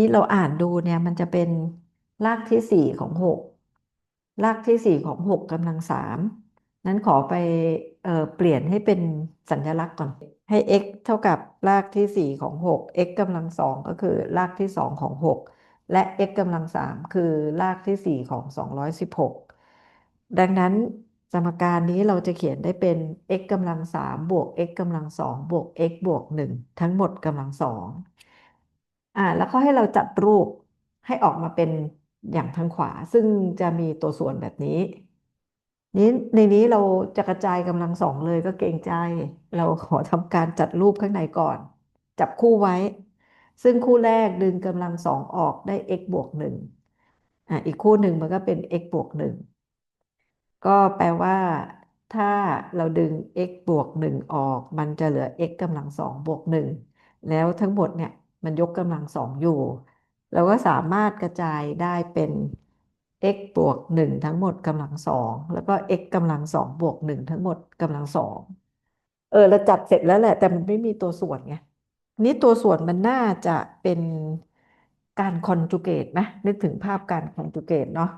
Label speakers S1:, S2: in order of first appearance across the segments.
S1: นี้เราอ่านดูเนี่ยมันจะเป็นรากที่สี่ของหกรากที่สี่ของหกกำลังสามนั้นขอไปเออเปลี่ยนให้เป็นสัญลักษณ์ก่อน ให้ x เท่ากับรากที่สี่ของหก x กำลังสองก็คือรากที่สองของหก และ x กำลังสามคือรากที่สี่ของสองร้อยสิบหกดังนั้นสมการนี้เราจะเขียนได้เป็น x กำลังสามบวก x กำลังสองบวก x บวกหนึ่งทั้งหมดกำลังสองอ่าแล้วก็ให้เราจัดรูปให้ออกมาเป็นอย่างทางขวา ซึ่งจะมีตัวส่วนแบบนี้ นี้ในนี้เราจะกระจายกำลังสองเลยก็เกรงใจ เราขอทำการจัดรูปข้างในก่อน จับคู่ไว้ ซึ่งคู่แรกดึงกำลังสองออกได้ x บวกหนึ่งอ่าอีกคู่หนึ่งมันก็เป็น x บวกหนึ่งก็แปลว่า ถ้าเราดึง x บวกหนึ่งออก มันจะเหลือ x กำลังสองบวกหนึ่งแล้วทั้งหมดเนี่ยมันยกกำลังสองอยู่ เราก็สามารถกระจายได้เป็น x บวกหนึ่งทั้งหมดกำลังสองแล้วก็ x กำลังสองบวกหนึ่งทั้งหมดกำลังสองเออเราจัดเสร็จแล้วแหละ แต่มันไม่มีตัวส่วนไง นี่ตัวส่วนมันน่าจะเป็นการคอนจูเกตนะนึกถึงภาพการคอนจูเกตเนาะ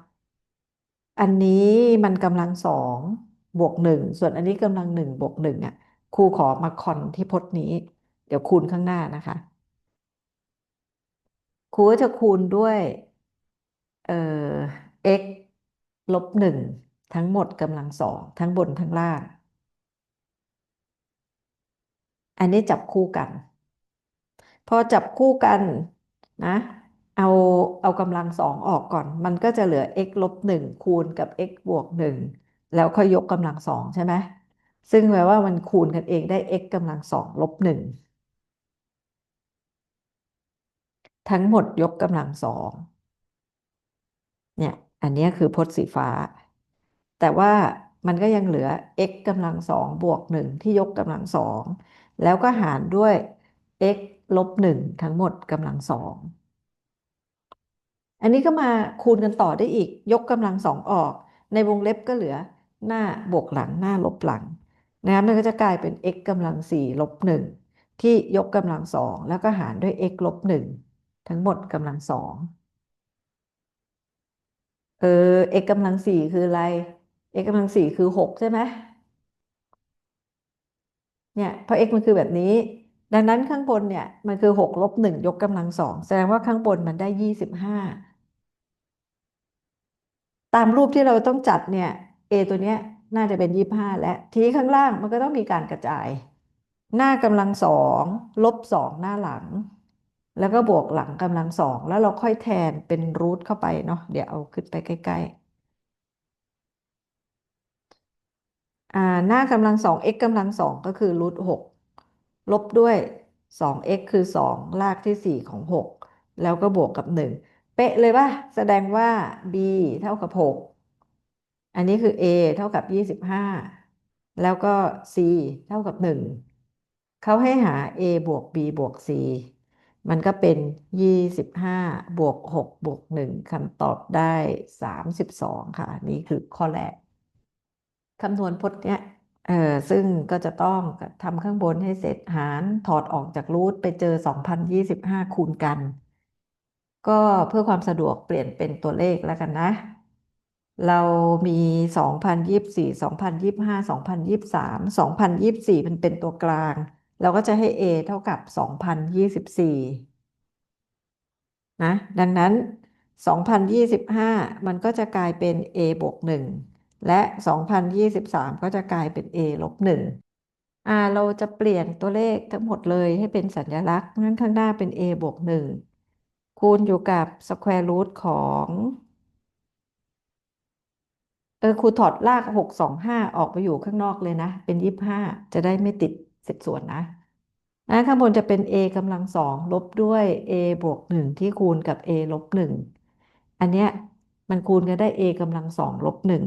S1: อันนี้มันกำลังสองบวกหนึ่งส่วนอันนี้กำลังหนึ่งบวกหนึ่งอะครูขอมาคอนที่พจน์นี้ เดี๋ยวคูณข้างหน้านะคะครูก็จะคูณด้วยเอ่อ x ลบหนึ่งทั้งหมดกำลังสองทั้งบนทั้งล่าง อันนี้จับคู่กัน พอจับคู่กันนะเอาเอากำลังสองออกก่อน มันก็จะเหลือ x ลบหนึ่งคูณกับ x บวกหนึ่งแล้วค่อยยกกำลังสองใช่ไหมซึ่งแปลว่ามันคูณกันเองได้ x กำลังสองลบหนึ่งทั้งหมดยกกำลังสองเนี่ยอันนี้คือพจน์สีฟ้า แต่ว่ามันก็ยังเหลือ x กำลังสองบวกหนึ่งที่ยกกำลังสองแล้วก็หารด้วย x ลบหนึ่งทั้งหมดกำลังสองอันนี้ก็มาคูณกันต่อได้อีก ยกกำลังสองออก ในวงเล็บก็เหลือหน้าบวกหลังหน้าลบหลังนะครับมันก็จะกลายเป็น x กำลังสี่ลบหนึ่งที่ยกกำลังสองแล้วก็หารด้วย x ลบหนึ่งทั้งหมดกำลังสองเออ x กำลังสี่คืออะไร x กำลังสี่คือหกใช่ไหมเนี่ยเพราะ x มันคือแบบนี้ ดังนั้นข้างบนเนี่ยมันคือหกลบหนึ่งยกกำลังสองแสดงว่าข้างบนมันได้ยี่สิบห้าตามรูปที่เราต้องจัดเนี่ย a ตัวเนี้ยน่าจะเป็นยี่ห้าและทีนี้ข้างล่างมันก็ต้องมีการกระจาย หน้ากำลังสองลบสองหน้าหลัง แล้วก็บวกหลังกำลังสองแล้วเราค่อยแทนเป็นรูทเข้าไปเนาะเดี๋ยวเอาขึ้นไปใกล้ๆหน้ากำลังสอง x กำลังสองก็คือรูทหก ลบด้วยสอง x คือสองรากที่สี่ของหกแล้วก็บวกกับหนึ่งเป๊ะเลยป่ะ แสดงว่า b เท่ากับหกอันนี้คือ a เท่ากับยี่สิบห้าแล้วก็ c เท่ากับหนึ่งเขาให้หา a บวก b บวก c มันก็เป็นยี่สิบวกหกบวกหนึ่งคำตอบได้สามสิบสองค่ะ นี่คือข้อแรกคำนวณพจน์เนี้ย เออซึ่งก็จะต้องทำข้างบนให้เสร็จหารถอดออกจากรูทไปเจอสองพันยี่สิบห้าคูณกัน ก็เพื่อความสะดวกเปลี่ยนเป็นตัวเลขแล้วกันนะ เรามีสองพันยี่สิบสี่สองพันยี่ห้าสองพันยี่สามสองพันยี่สี่มันเป็นตัวกลาง เราก็จะให้ a เท่ากับสองพันยี่สิบสี่นะ ดังนั้น 2025 มันก็จะกลายเป็น a บวก1 และ 2023 ก็จะกลายเป็น a ลบ1อ่าเราจะเปลี่ยนตัวเลขทั้งหมดเลยให้เป็นสัญลักษณ์งั้นข้างหน้าเป็น a บวก1คูณอยู่กับ square root ของเออครูถอดราก 625 ออกไปอยู่ข้างนอกเลยนะ เป็น 25 จะได้ไม่ติดเศษส่วนนะนะข้างบนจะเป็น a กำลังสองลบด้วย a บวกหนึ่งที่คูณกับ a ลบหนึ่งอันเนี้ยมันคูณกันได้ a กำลังสองลบหนึ่ง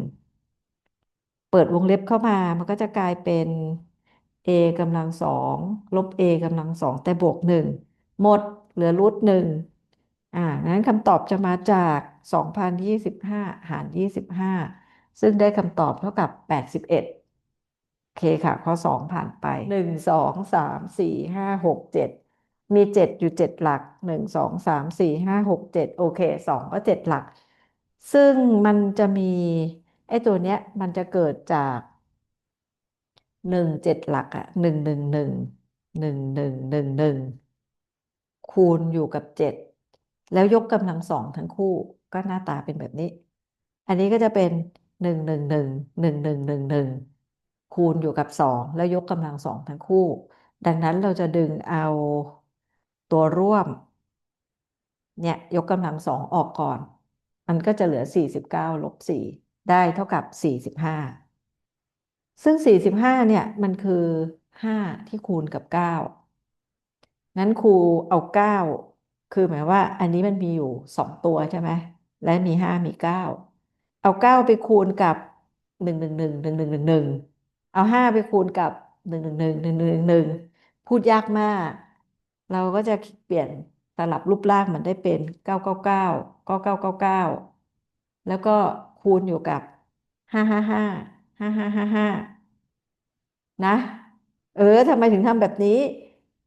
S1: ปิดวงเล็บเข้ามา มันก็จะกลายเป็น a กำลังสองลบ a กำลังสองแต่บวกหนึ่งหมดเหลือรูทหนึ่งอ่านั้นคำตอบจะมาจาก 2,025 หาร 25 ซึ่งได้คำตอบเท่ากับ 81โอเคค่ะ ข้อสองผ่านไปหนึ่งสองสามสี่ห้าหกเจ็ดมีเจ็ดอยู่เจ็ดหลักหนึ่งสองสามสี่ห้าหกเจ็ดโอเคสองก็เจ็ดหลัก ซึ่งมันจะมี ไอ้ตัวเนี้ยมันจะเกิดจากหนึ่งเจ็ดหลักอะหนึ่งหนึ่งหนึ่งหนึ่งหนึ่งหนึ่งหนึ่งคูณอยู่กับเจ็ดแล้วยกกำลังสองทั้งคู่ก็หน้าตาเป็นแบบนี้ อันนี้ก็จะเป็นหนึ่งหนึ่งหนึ่งหนึ่งหนึ่งหนึ่งหนึ่งคูณอยู่กับสองแล้วยกกำลังสองทั้งคู่ ดังนั้นเราจะดึงเอาตัวร่วม เนี่ยยกกำลังสองออกก่อน มันก็จะเหลือสี่สิบเก้าลบสี่ ได้เท่ากับสี่สิบห้าซึ่งสี่สิบห้าเนี่ย มันคือห้าที่คูณกับเก้างั้นครูเอาเก้าคือหมายว่าอันนี้มันมีอยู่สองตัวใช่ไหม และมีห้ามีเก้าเอาเก้าไปคูณกับหนึ่งหนึ่งหนึ่งหนึ่งหนึ่งหนึ่งเอาห้าไปคูณกับหนึ่งหนึ่งหนึ่งหนึ่งหนึ่งหนึ่งพูดยากมาก เราก็จะเปลี่ยนสลับรูปร่างมันได้เป็นเก้าเก้าเก้าเก้าเก้าเก้าเก้าแล้วก็ คูณอยู่กับห้าห้าห้าห้าห้าห้าห้านะ เออทำไมถึงทำแบบนี้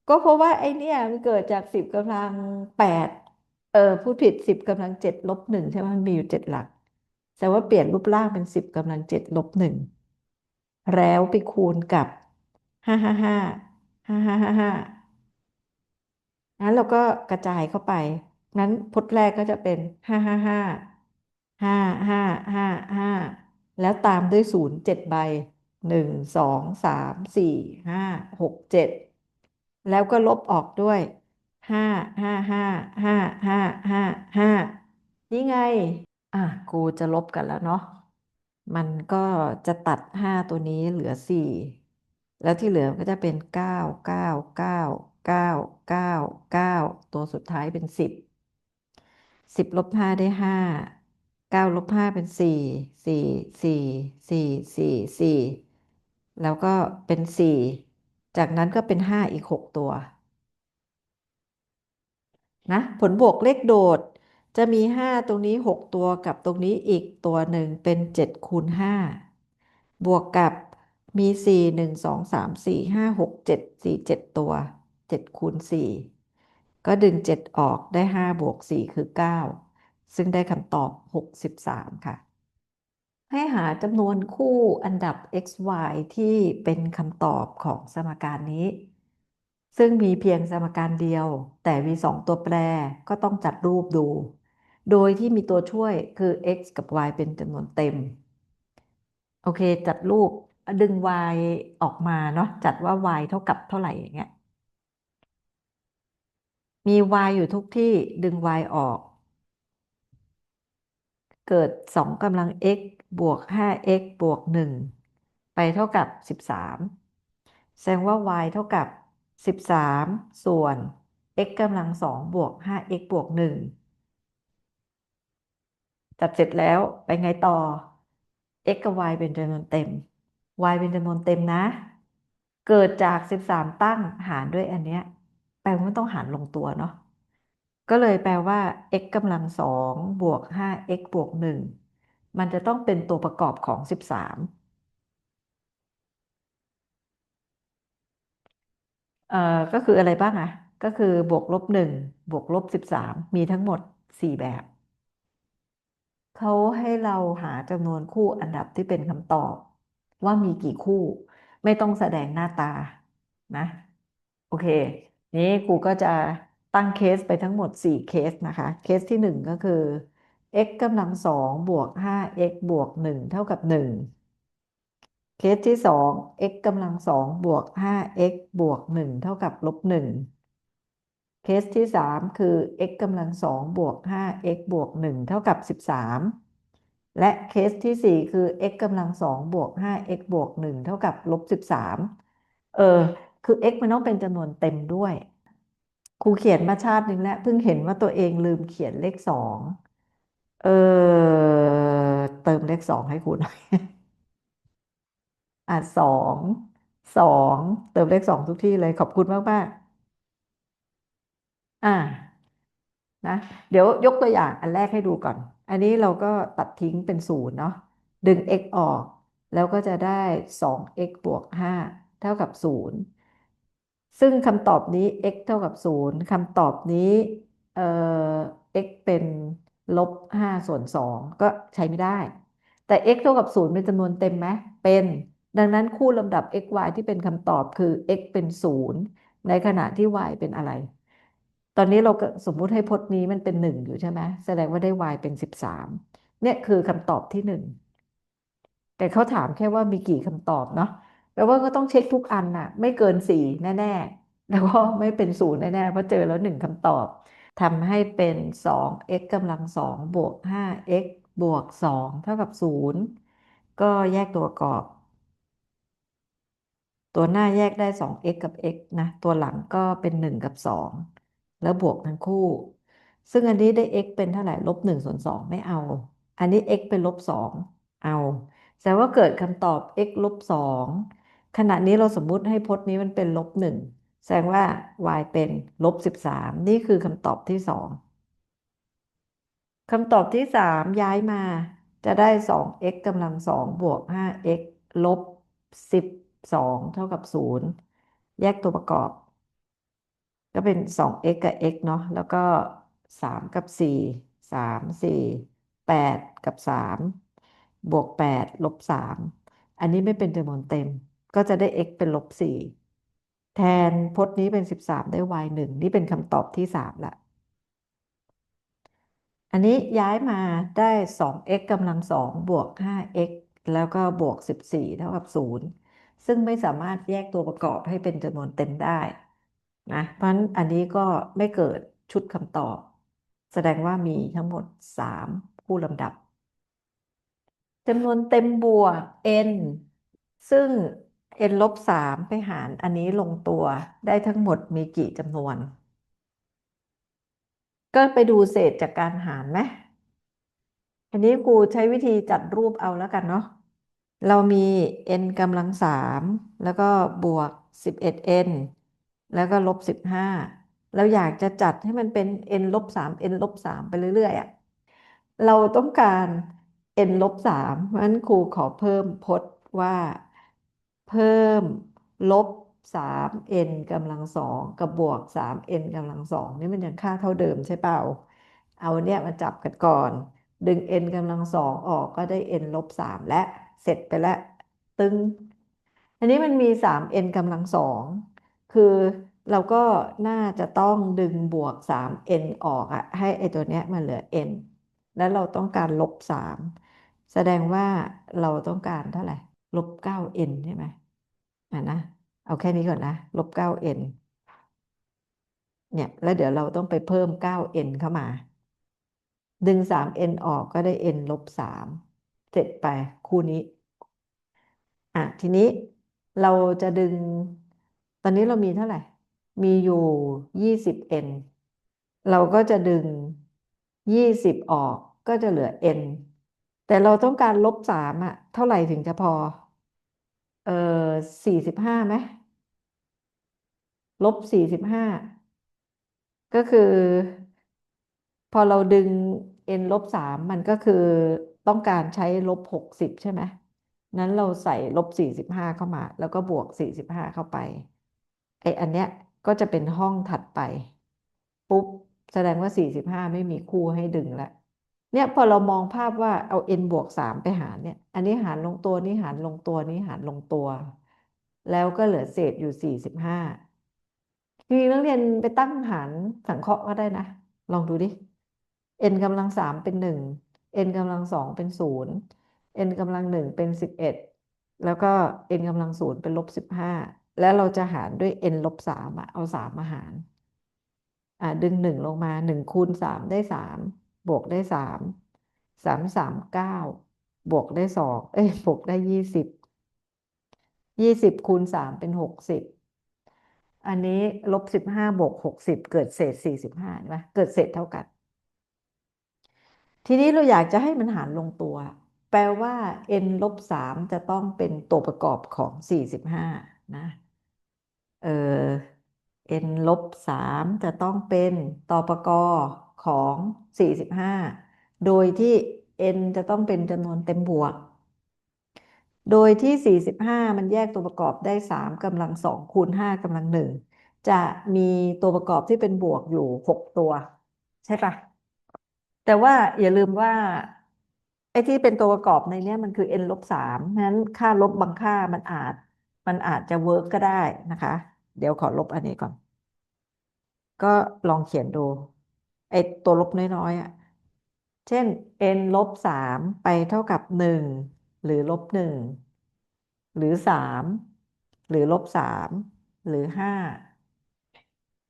S1: ก็เพราะว่าไอเนี่ยมันเกิดจากสิบกำลังแปดเออพูดผิดสิบกำลังเจ็ดลบหนึ่งใช่ไหมมันมีอยู่เจ็ดหลัก แต่ว่าเปลี่ยนรูปร่างเป็นสิบกำลังเจ็ดลบหนึ่งแล้วไปคูณกับห้าห้าห้าห้าห้าห้าห้างั้นเราก็กระจายเข้าไปงั้นพจน์แรกก็จะเป็นห้าห้าห้า ห้าห้าห้าห้าแล้วตามด้วยศูนย์เจ็ดใบหนึ่งสองสามสี่ห้าหกเจ็ดแล้วก็ลบออกด้วยห้าห้าห้าห้าห้าห้าห้านี่ไง อะกูจะลบกันแล้วเนาะมันก็จะตัดห้าตัวนี้เหลือสี่แล้วที่เหลือก็จะเป็นเก้าเก้าเก้าเก้าเก้าเก้าตัวสุดท้ายเป็นสิบสิบลบห้าได้ห้า เก้าลบห้าเป็นสี่สี่สี่สี่สี่สี่แล้วก็เป็นสี่จากนั้นก็เป็นห้าอีกหกตัว นะ ผลบวกเลขโดดจะมีห้าตรงนี้หกตัวกับตรงนี้อีกตัวหนึ่งเป็นเจ็ดคูณห้าบวกกับมีสี่หนึ่งสองสามสี่ห้าหกเจ็ดสี่เจ็ดตัวเจ็ดคูณสี่ก็ดึงเจ็ดออกได้ห้าบวกสี่คือเก้า ซึ่งได้คำตอบหกสิบสามค่ะ ให้หาจำนวนคู่อันดับ x y ที่เป็นคำตอบของสมการนี้ ซึ่งมีเพียงสมการเดียว แต่มีสองตัวแปรก็ต้องจัดรูปดู โดยที่มีตัวช่วยคือ x กับ y เป็นจำนวนเต็ม โอเค จัดรูปดึง y ออกมาเนาะจัดว่า y เท่ากับเท่าไหร่อย่างเงี้ยมี y อยู่ทุกที่ดึง y ออก เกิดสองกำลัง x บวก 5x บวก 1 ไปเท่ากับ 13 แสดงว่า y เท่ากับ 13 ส่วน x กำลัง 2 บวก 5x บวก 1 จัดเสร็จแล้วไปไงต่อ x กับ y เป็นจำนวนเต็ม y เป็นจำนวนเต็มนะ เกิดจาก 13 ตั้งหารด้วยอันเนี้ยแปลว่ามันต้องหารลงตัวเนาะ ก็เลยแปลว่า x กำลังสองบวก 5x บวก 1 มันจะต้องเป็นตัวประกอบของ 13เอ่อก็คืออะไรบ้างอะก็คือบวกลบ 1 บวกลบ 13 มีทั้งหมด 4 แบบ เขาให้เราหาจำนวนคู่อันดับที่เป็นคำตอบ ว่ามีกี่คู่ไม่ต้องแสดงหน้าตานะ โอเค นี้ครูก็จะ ตั้งเคสไปทั้งหมด 4 เคสนะคะ เคสที่ 1 ก็คือ x กำลังสองบวก 5x บวก 1 เท่ากับ 1 เคสที่ 2 x กำลังสองบวก 5x บวก 1 เท่ากับลบ 1 เคสที่ 3 คือ x กำลังสองบวก 5x บวก 1 เท่ากับ 13 และเคสที่ 4 คือ x กำลังสองบวก 5x บวก 1 เท่ากับลบ 13 เออ คือ x มันต้องเป็นจำนวนเต็มด้วย ครูเขียนมาชาติหนึ่งแล้วเพิ่งเห็นว่าตัวเองลืมเขียนเลขสองเออเติมเลขสองให้ครูหน่อยอะสองสองเติมเลขสองทุกที่เลยขอบคุณมากมากอะนะเดี๋ยวยกตัวอย่างอันแรกให้ดูก่อน อันนี้เราก็ตัดทิ้งเป็นศูนย์เนาะดึง x ออก แล้วก็จะได้ 2x บวก 5 เท่ากับ 0 ซึ่งคำตอบนี้ x เท่ากับ 0คำตอบนี้เอ่อ x เป็นลบ5ส่วน 2 ก็ใช้ไม่ได้ แต่ x เท่ากับ 0 เป็นจำนวนเต็มไหมเป็นดังนั้นคู่ลำดับ x y ที่เป็นคำตอบคือ x เป็น 0 ในขณะที่ y เป็นอะไร ตอนนี้เราก็สมมุติให้พจน์นี้มันเป็น 1 อยู่ใช่ไหมแสดงว่าได้ y เป็น 13 เนี่ยคือคำตอบที่ 1 แต่เขาถามแค่ว่ามีกี่คำตอบเนาะ แปลว่าก็ต้องเช็คทุกอันน่ะ ไม่เกิน4แน่ ๆ แล้วก็ไม่เป็นศูนย์แน่ ๆ เพราะเจอแล้วหนึ่งคำตอบทำให้เป็น 2x กำลัง2บวก 5x บวก 2 เท่ากับ 0 ก็แยกตัวประกอบ ตัวหน้าแยกได้ 2x กับ x นะ ตัวหลังก็เป็น 1 กับ 2 แล้วบวกทั้งคู่ ซึ่งอันนี้ได้ x เป็นเท่าไหร่ลบ1ส่วน2ไม่เอา อันนี้ x เป็นลบ 2 เอา แสดงว่าเกิดคำตอบ x ลบ2 ขณะนี้เราสมมุติให้พจน์นี้มันเป็นลบ1แสดงว่า y เป็นลบ13นี่คือคำตอบที่2คำตอบที่3ย้ายมาจะได้ 2x กำลัง 2 บวก 5x ลบ 12 เท่ากับ 0 แยกตัวประกอบ ก็เป็น 2x กับ x เนาะ แล้วก็ 3 กับ 4 3 4 8 กับ 3 บวก 8 ลบ 3 อันนี้ไม่เป็นจำนวนเต็ม ก็จะได้ x เป็นลบ4แทนพจน์นี้เป็น 13 ได้ y 1นี่เป็นคำตอบที่3ละอันนี้ย้ายมาได้ 2x กำลัง 2 บวก 5x แล้วก็บวก 14 เท่ากับ 0 ซึ่งไม่สามารถแยกตัวประกอบให้เป็นจำนวนเต็มได้นะเพราะฉะนั้นอันนี้ก็ไม่เกิดชุดคำตอบ แสดงว่ามีทั้งหมด 3 คู่ลำดับจำนวนเต็มบวก n ซึ่ง n ลบ3ไปหารอันนี้ลงตัวได้ทั้งหมดมีกี่จำนวน ก็ไปดูเศษจากการหารไหมอันนี้ครูใช้วิธีจัดรูปเอาแล้วกันเนาะเรามี n กำลัง3แล้วก็บวก 11n แล้วก็ลบ 15 เราอยากจะจัดให้มันเป็น n ลบ3 n ลบ3ไปเรื่อยๆอะเราต้องการ n ลบ3เพราะฉะนั้นครูขอเพิ่มพจน์ว่า เพิ่มลบ 3n กำลังสองกับบวก 3n กำลังสองนี่มันยังค่าเท่าเดิมใช่เปล่า เอาเนี่ยมาจับกันก่อน ดึง n กำลังสองออกก็ได้ n ลบ3และเสร็จไปแล้ว ตึง อันนี้มันมี 3n กำลังสองคือเราก็น่าจะต้องดึงบวก 3n ออกอะให้ไอตัวเนี้ยมันเหลือ n แล้วเราต้องการลบ 3 แสดงว่าเราต้องการเท่าไหร่ ลบ 9n ใช่ไหมอะนะ เอาแค่นี้ก่อนนะ ลบ 9n เนี่ย แล้วเดี๋ยวเราต้องไปเพิ่ม 9n เข้ามา ดึง 3n ออกก็ได้ n ลบ3เสร็จไปคู่นี้ อะ ทีนี้เราจะดึง ตอนนี้เรามีเท่าไหร่ มีอยู่ 20n เราก็จะดึง20ออกก็จะเหลือ n แต่เราต้องการลบ3อะเท่าไหร่ถึงจะพอ เออ45ไหมลบ45ก็คือ พอเราดึง n ลบ3มันก็คือต้องการใช้ลบ60ใช่ไหมนั้นเราใส่ลบ45เข้ามา แล้วก็บวก45เข้าไปไออันเนี้ยก็จะเป็นห้องถัดไป ปุ๊บ แสดงว่า45ไม่มีคู่ให้ดึงแล้ว เนี่ยพอเรามองภาพว่าเอา n บวก3ไปหารเนี่ย อันนี้หารลงตัวนี้หารลงตัวนี้หารลงตัว แล้วก็เหลือเศษอยู่45จริงนักเรียนไปตั้งหารสังเคราะห์ก็ได้นะ ลองดูดิ n กำลัง3เป็น1 n กำลัง2เป็น0 n กำลัง1เป็น11แล้วก็ n กำลัง0เป็นลบ15แล้วเราจะหารด้วย n ลบ3อะเอา3มาหาร อ่าดึง1ลงมา1คูณ3ได้3 บวกได้3 3 3 9บวกได้2เอ้ยบวกได้20 20คูณ3เป็น60อันนี้ลบ15บห้าบวก60เกิดเศษ45ใช่ไหมเกิดเศษเท่ากัน ทีนี้เราอยากจะให้มันหารลงตัว แปลว่า n ลบ3จะต้องเป็นตัวประกอบของ45นะ เออ n ลบ3จะต้องเป็นตัวประกอบ ของ 45 โดยที่ n จะต้องเป็นจำนวนเต็มบวก โดยที่ 45 มันแยกตัวประกอบได้ 3กำลัง 2 คูณ 5กำลัง 1 จะมีตัวประกอบที่เป็นบวกอยู่ 6 ตัว ใช่ปะแต่ว่าอย่าลืมว่าไอ้ที่เป็นตัวประกอบในนี้มันคือ n ลบ3เพราะฉะนั้นค่าลบบางค่ามันอาจ มันอาจจะเวิร์กก็ได้นะคะ เดี๋ยวขอลบอันนี้ก่อน ก็ลองเขียนดู ไอ้ตัวลบน้อยๆอะ เช่น n ลบสามไปเท่ากับหนึ่งหรือลบหนึ่งหรือสามหรือลบสามหรือห้า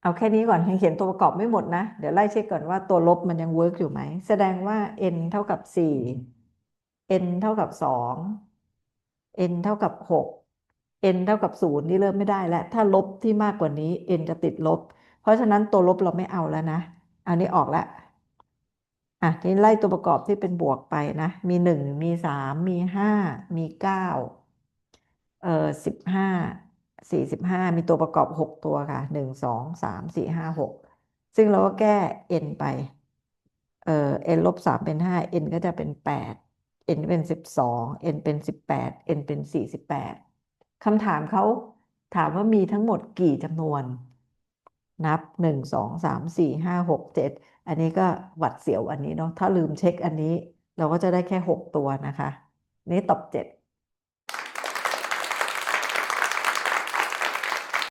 S1: เอาแค่นี้ก่อนยังเขียนตัวประกอบไม่หมดนะ เดี๋ยวไล่เช็คก่อนว่าตัวลบมันยังเวิร์กอยู่ไหม แสดงว่า n เท่ากับสี่ n เท่ากับสอง n เท่ากับหก n เท่ากับศูนย์นี่เริ่มไม่ได้แล้ว ถ้าลบที่มากกว่านี้ n จะติดลบ เพราะฉะนั้นตัวลบเราไม่เอาแล้วนะ อันนี้ออกแล้วอะทีนี้ไล่ตัวประกอบที่เป็นบวกไปนะ มีหนึ่งมีสามมีห้ามีเก้าเอ่อสิบห้าสี่สิบห้ามีตัวประกอบหกตัวค่ะหนึ่งสองสามสี่ห้าหกซึ่งเราก็แก้ n ไป เอ่อ n ลบสามเป็นห้า n ก็จะเป็นแปด n เป็นสิบสอง n เป็นสิบแปด n เป็นสี่สิบแปดคำถามเขาถามว่ามีทั้งหมดกี่จำนวน นับหนึ่งสองสามสี่ห้าหกเจ็ดอันนี้ก็หวัดเสียวอันนี้เนาะถ้าลืมเช็คอันนี้ เราก็จะได้แค่หกตัวนะคะ นี่ตอบเจ็ด